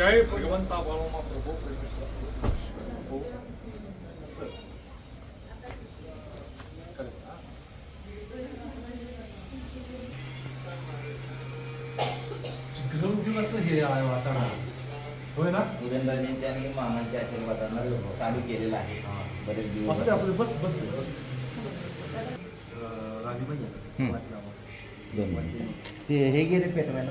जय भगवंता बाळोमा प्रभू परमेश्वर हो हे आहे वातावरण. होय ना? उदयनराजेंच्या आणि मामांच्या आशीर्वादानं चालू केलेलं आहे. बरेच दिवस असू दे असू दे बस बस बस. हम्म. दोन मिनिटं. ते हे गे रे पेटवायला.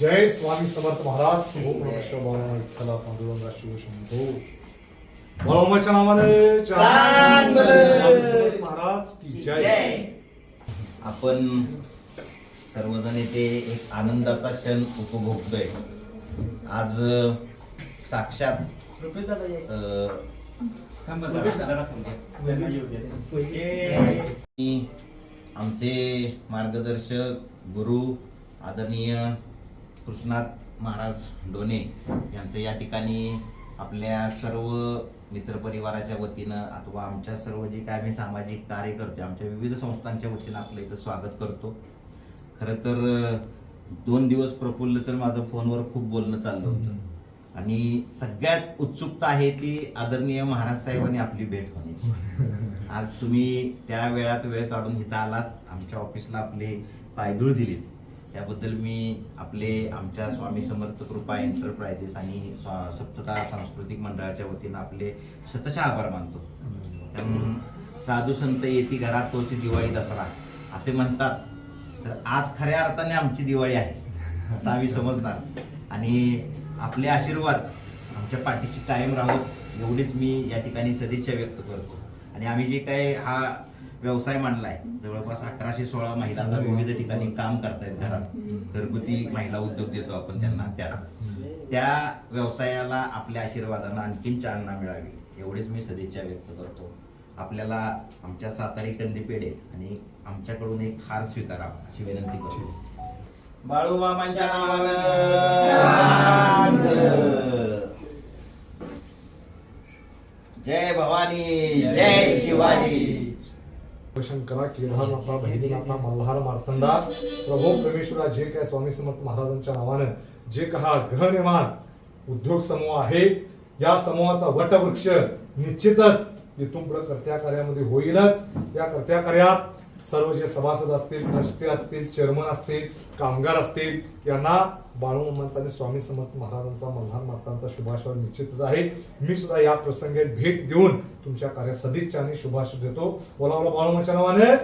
जय स्वामी समर्थ महाराज नावाने महाराज की जय. आपण सर्वजण येथे एक आनंदाचा क्षण उपभोगतोय. आज साक्षात आमचे मार्गदर्शक गुरु आदरणीय कृष्णात महाराज डोने यांचं या ठिकाणी आपल्या सर्व मित्रपरिवाराच्या वतीनं अथवा आमच्या सर्व जे काय आम्ही सामाजिक कार्य करतो आमच्या विविध संस्थांच्या वतीनं आपलं इथं स्वागत करतो. खरं तर दोन दिवस प्रफुल्ल तर माझं फोनवर खूप बोलणं चाललं होतं. आणि सगळ्यात उत्सुकता आहे ती आदरणीय महाराज साहेबांनी आपली भेट होण्याची आज तुम्ही त्या वेळात वेळ काढून इथं आलात. आमच्या ऑफिसला आपले पायदूळ दिलीत. त्याबद्दल मी आपले आमच्या स्वामी समर्थ कृपा एंटरप्राइजेस आणि स्वा- सप्तता सांस्कृतिक मंडळाच्या वतीनं आपले शतशः आभार मानतो. त्यामुळं साधू संत येती घरात तोची दिवाळी दसरा असे म्हणतात. तर आज खऱ्या अर्थाने आमची दिवाळी आहे असं आम्ही समजणार. आणि आपले आशीर्वाद आमच्या पाठीशी कायम राहूत एवढीच मी या ठिकाणी सदिच्छा व्यक्त करतो. आणि आम्ही जे काय हा व्यवसाय मांडलाय जवळपास अकराशे सोळा महिलांना विविध ठिकाणी काम करतायत घरात. घरगुती महिला उद्योग देतो आपण त्यांना त्या. त्या व्यवसायाला आपल्या आशीर्वादानं आणखीन चालना मिळावी एवढीच मी सदिच्छा व्यक्त करतो. आपल्याला आमच्या सातारी कंदी पेढे आणि आमच्याकडून एक हार स्वीकारावा अशी विनंती करतो. बाळू मामांच्या नावानं जय भवानी जय शिवाजी शंकरा केदारनाथा बहिणीनाथा मल्हार मार्संडा. प्रभू परमेश्वरा जे काय स्वामी समर्थ महाराजांच्या नावानं जे काय हा गृहनिर्माण उद्योग समूह आहे या समूहाचा वटवृक्ष निश्चितच इथून पुढे कर्त्या कार्यामध्ये होईलच. या कर्त्या कार्यात सर्व जे सभासद असतील ट्रस्टी असतील चेअरमन असतील कामगार असतील यांना बाळूमामांचा आणि स्वामी समर्थ महाराजांचा मल्हार मातांचा शुभाशय निश्चितच आहे. मी सुद्धा या प्रसंगी भेट देऊन तुमच्या कार्यात सदिच्छा आणि शुभाशय देतो. बोला बोला बाळूमाच्या नावाने